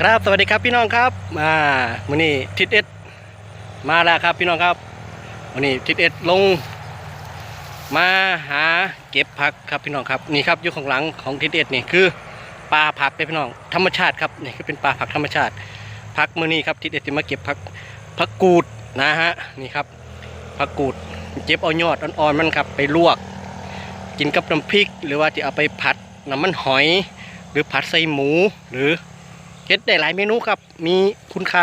ครับสวัสดีครับพี่น้องครับมาวันนี้ทิศเอสมาแล้วครับพี่น้องครับวันนี้ทิศเอสลง มาหาเก็บผักครับพี่น้องครับนี่ครับอยู่ข้างหลังของทิศเอสนี่คือป่าผักเลยพี่น้องธรรมชาติครับนี่คือเป็นป่าผักธรรมชาติผักมือนี้ครับทิศเอสจะมาเก็บผักผักกูดนะฮะนี่ครับผักกูดเก็บเอายอดอ่อนๆมันครับไปลวก กินกับน้ำพริก หรือว่าจะเอาไปผัดน้ำมันหอย หรือผัดใส่หมูหรือ เฮ็ดได้หลายเมนูครับ มีคุณค่า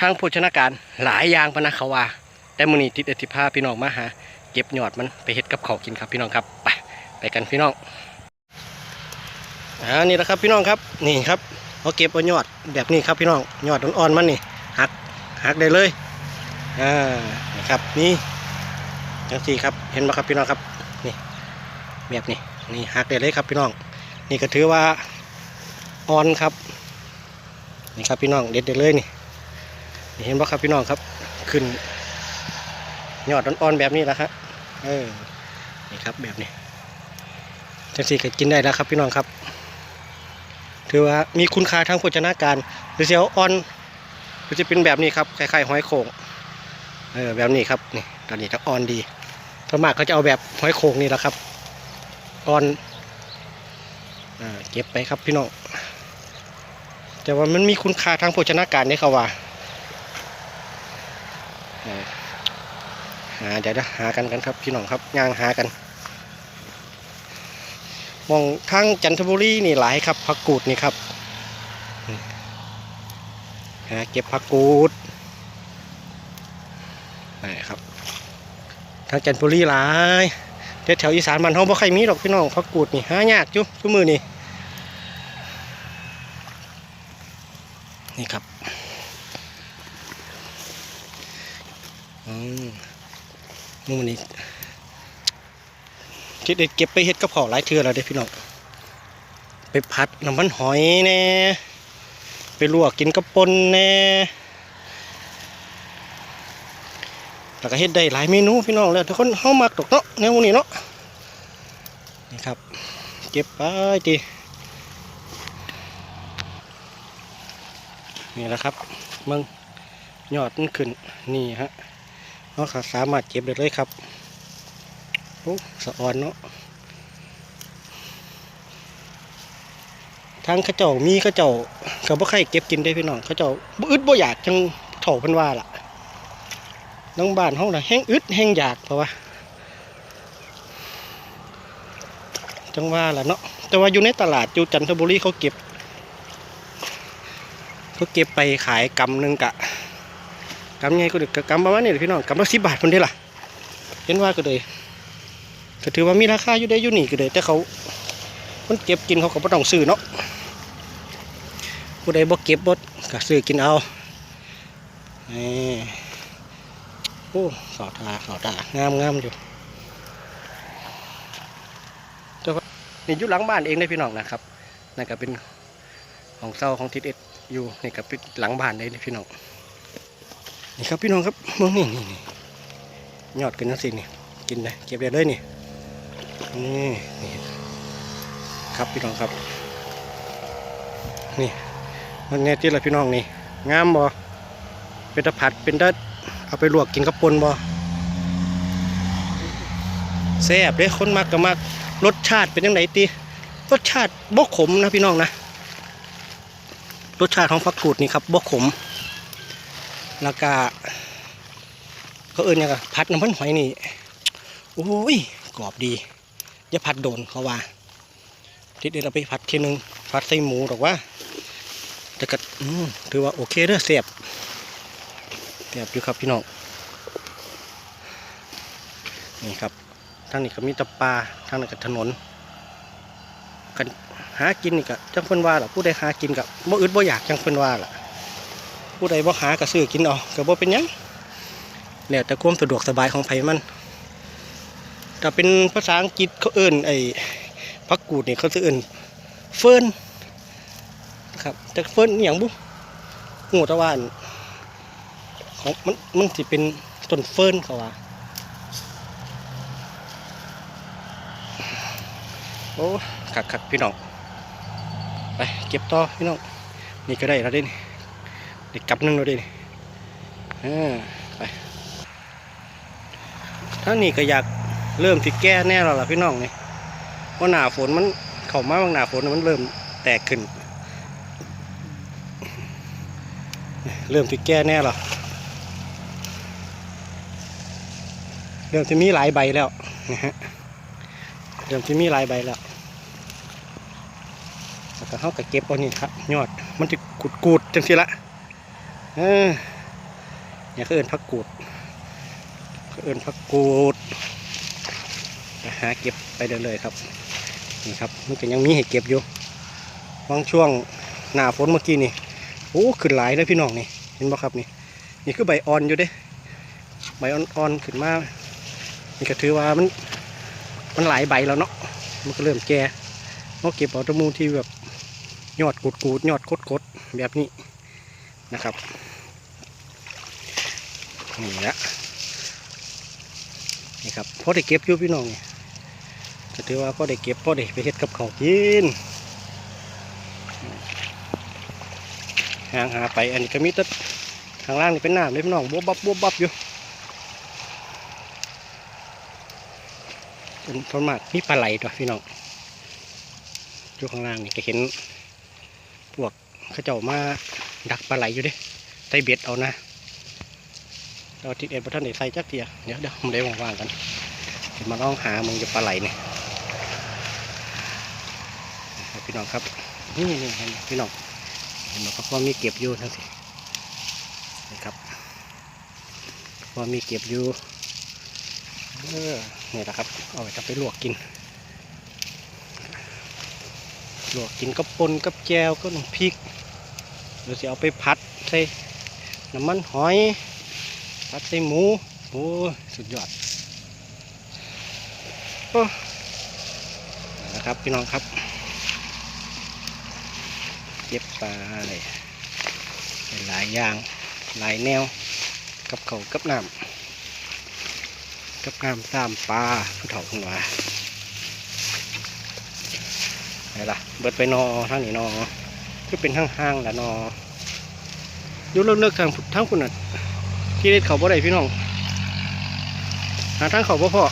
ทางโภชนาการหลายอย่างพนะเขาว่าแต่มือนี้ติดอธิภาพี่น้องมาหาเก็บยอดมันไปเฮ็ดกับข้ากินครับพี่น้องครับไปไปกันพี่น้องอ่านี่แหละครับพี่น้องครับนี่ครับเอาเก็บเอายอดแบบนี้ครับพี่น้องยอดอ่อนๆมันนี่หักหักได้เลยอ่านี่ครับนี่จังสี่ครับเห็นไหมครับพี่น้องครับนี่แบบนี้นี่หักได้เลยครับพี่น้อง นี่ก็ถือว่าอ่อนครับ นี่ครับพี่น้องเด็ดได้เลยนี่นเห็นป่ะครับพี่น้องครับขึ้นยอดอ่อนๆแบบนี้แล้วครับเออนี่ครับแบบนี้จังสีก็กินได้แล้วครับพี่น้องครับ ถือว่ามีคุณค่าทางโภชนาการหรือเสียวอ่อนหรือจะเป็นแบบนี้ครับคล้ายๆหอยโข่งเออแบบนี้ครับนี่ตอนนี้ก็อ่อนดีส่วนมากเขาจะเอาแบบหอยโข่งนี่แหละครับอ่อนเก็บไปครับพี่น้อง แต่ว่ามันมีคุณค่าทางโภชนาการนี่เขาว่าเออหาเดี๋ยวนะหากันกันครับพี่น้องครับย่างหากัน มองทางจันทบุรีนี่หลายครับผักกูดนี่ครับหาเก็บผักกูดนี่ครับทางจันทบุรีหลายแต่แถวอีสานมันเขาบ่ใครมีหรอกพี่น้องผักกูดนี่หายากจุทุกมือนี่ นี่ครับอืมมือนี้คิดได้เก็บไปเฮ็ดกับข้าวหลายเทื่อแล้วเด้พี่น้องไปผัดน้ำมันหอยแน่ไปลวกกินกับปนแน่แล้วก็เฮ็ดได้หลายเมนูพี่น้องแล้วทุกคนเฮามักตกเนาะแนวนี้เนาะนี่ครับ เก็บไปดี นี่แหละครับมึงยอดมันขึ้นนี่ฮะเราก็สามารถเก็บได้เลยครับโอ้สะอ่อนเนาะทางข้าเจ้ามีข้าเจ้ากับบ่ใครเก็บกินได้พี่น้องข้าเจ้าบ่อึดบ่อยากจังเถ่าพิ่นว่าล่ะน้องบ้านเฮาน่ะแห้งอึดแห้งอยากเพราะว่าจังว่าแหละเนาะแต่ว่าอยู่ในตลาดอยู่จันทบุรีเขาเก็บ เขาเก็บไปขายกำหนึ่งกะกำไงก็เด็กกำประมาณนี้แหละพี่น้องกำละสิบบาทคนเดียวล่ะเห็นว่าก็เลยก็ถือว่ามีราคาอยู่ได้อยู่นี่ก็เลยแต่เขาคนเก็บกินเขาก็ไม่ต้องซื้อเนาะผู้ใดบ่เก็บบ่ก็ซื้อกินเอานี่โอ้ขาวตาขาวตางามงามอยู่นี่อยู่หลังบ้านเองได้พี่น้องนะครับนั่นก็เป็น ของเศร้าของทิศเอ็ดอยู่นี่ก็เป็นหลังบ้านเลยพี่น้องนี่ครับพี่น้องครับมองนี่นี่ยอดกันนังสินี่กินเลยเก็บได้เลยนี่นี่นี่ครับพี่น้องครับ นี่มันแน่ที่ละพี่น้องนี่งามบ่เป็นตะผัดเป็นตะเอาไปลวกกินกับปนบ่แซ่บเด้คนมากก็มากรสชาติเป็นยังไงตีรสชาติบกขมนะพี่น้องนะ รสชาติของฟักกูดนี่ครับบกขม แล้วก็ก็เอิญยังไงผัดน้ำมันหอยนี่โอ้ยกรอบดีอย่าผัดโดนเขาว่าทีเดียวเราไปผัดทีนึงผัดใส่หมูหรอกว่าแต่ก็ถือว่าโอเคเด้อเสียบเสียบอยู่ครับพี่น้องนี่ครับทางนี้ก็มีตะปลาทางนั้นก็ถนนกัน หากินนี่ก็จังเพิ่นว่าล่ะผู้ใดหากินกับบ่อึดบ่อยากจังเพิ่นว่าล่ะผู้ใดบ่หาก็ซื้อกินเอาก็บ่เป็นหยังแล้วแต่ความสะดวกสบายของไผมันถ้าเป็นภาษาอังกฤษเขาเอิ้นไอ้ผักกูดนี่เขาสิเอิ้นเฟิร์นครับแต่เฟิร์นอหย่างบุงูแตะวันของมันมันสิเป็นต้นเฟิร์นเขาว่าโอ้ขักขักพี่น้อง ไปเก็บต่อพี่น้องนี่ก็ได้แล้วด้นี่ได้กลับหนึงแล้วด้เออไปทานี้ก็อยากเริ่มที่แก้แน่แล้วล่ะพี่น้องนี่เพราะหนาฝนมันเข้ามาบางหนาฝนมันเริ่มแตกขึ้น เริ่มที่แก้แน่แล้วเริ่มที่มีหลายใบแล้วนะฮะเริ่มที่มีหลายใบแล้ว แล้วก็เขาก็เก็บเอานี่ครับยอดมันจะกูดกูดจังสิละเออเนี่ยเขาเอินพักกูดเขาเอินพักกูดหาเก็บไปเรื่อยๆครับนี่ครับมันก็ยังมีให้เก็บอยู่บางช่วงหน้าฝนเมื่อกี้นี่โอ้ขึ้นหลายเลยพี่น้องนี่เห็นบ่ครับนี่นี่คือใบอ่อนอยู่เด้ใบอ่อนๆขึ้นมานี่ก็ถือว่ามันมันหลายใบแล้วเนาะมันก็เริ่มแก่เขาเก็บเอาตะมูที่แบบ ยอดกูดกูดๆยอดคดคดๆแบบนี้นะครับนี่แหละนี่ครับพอได้เก็บอยู่พี่น้องนี่ก็ถือว่าพอได้เก็บพอได้ไปเฮ็ดกับเขากินห่างหาไปอันนี้ก็มีตัข้างล่างนี่เป็นน้ำเลยพี่น้องบวบบับบวบบับอยู่เป็นส่วนมากมีปลาไหลตัวพี่น้องอยู่ข้างล่างนี่ก็เห็น พวกเขาเจ้ามาดักปลาไหลอยู่เด้ใส่เบ็ดเอานะเราติดเอ็ดพระท่านได้ใส่จักเทียเดี๋ยวเดี๋ยวผมได้ว่างๆกันมาลองหามึงจะปลาไหลเนี่ยพี่น้องครับนี่นี่เห็นไหมพี่น้องเห็นไหมครับว่ามีเก็บอยู่ทั้งสินะครับว่ามีเก็บอยู่เออนี่แหละครับเอาไปทำไปลวกกิน ลวกกินกับปนกับแจวก็น้ำพริกหรือจะเอาไปผัดใส่น้ำมันหอยผัดใส่หมูโอ้สุดยอดโอ้นะครับพี่น้องครับ เก็บปลาเลยหลายอย่างหลายแนว กับเขากับน้ำกับน้ำตามปลาผู้เฒ่าขึ้นมา ไหนล่ะ เบิดไปนอทางนี้นอคือเป็นห้างๆแหละนอยู่เลิกๆทางทางคุณน่ะที่เด็ดเขาบ่ได้พี่น้อง หาทางเขาบ่พอ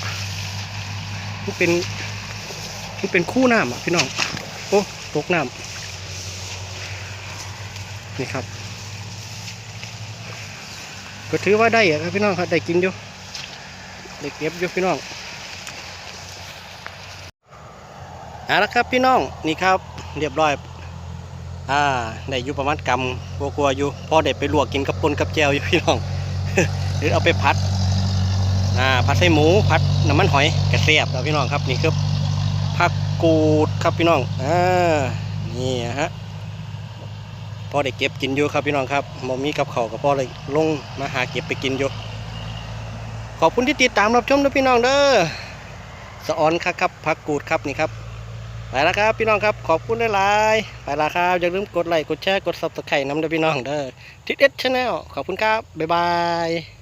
มันเป็นมันเป็นคู่น้ำอะพี่น้อง โอ้ตกน้ำนี่ครับ ก็ถือว่าได้อะครับพี่น้องครับได้กินอยู่ได้เก็บอยู่พี่น้อง เอาละครับพี่น้องนี่ครับเรียบร้อยอ่าได้อยู่ประมาณกำกลัวๆอยู่พอได้ไปลวกกินกับปนกับแจวอยู่พี่น้องหรือเอาไปพัดอ่าพัดใส่หมูพัดน้ำมันหอยกระเสียบแล้วพี่น้องครับนี่คือผักกูดครับพี่น้องอ่านี่ฮะพอได้เก็บกินอยู่ครับพี่น้องครับมมีกับเขาวก็พอเลยลงมาหาเก็บไปกินอยู่ขอบคุณที่ติดตามรับชมนะพี่น้องเด้อสะออนครับครับผักกูดครับนี่ครับ ไปแล้วครับพี่น้องครับขอบคุณหลายๆไปแล้วครับอย่าลืมกดไลค์กดแชร์กดซับสไครต์น้ำเด้อพี่น้องเด้อทิศเอสชาแนลขอบคุณครับบ๊ายบาย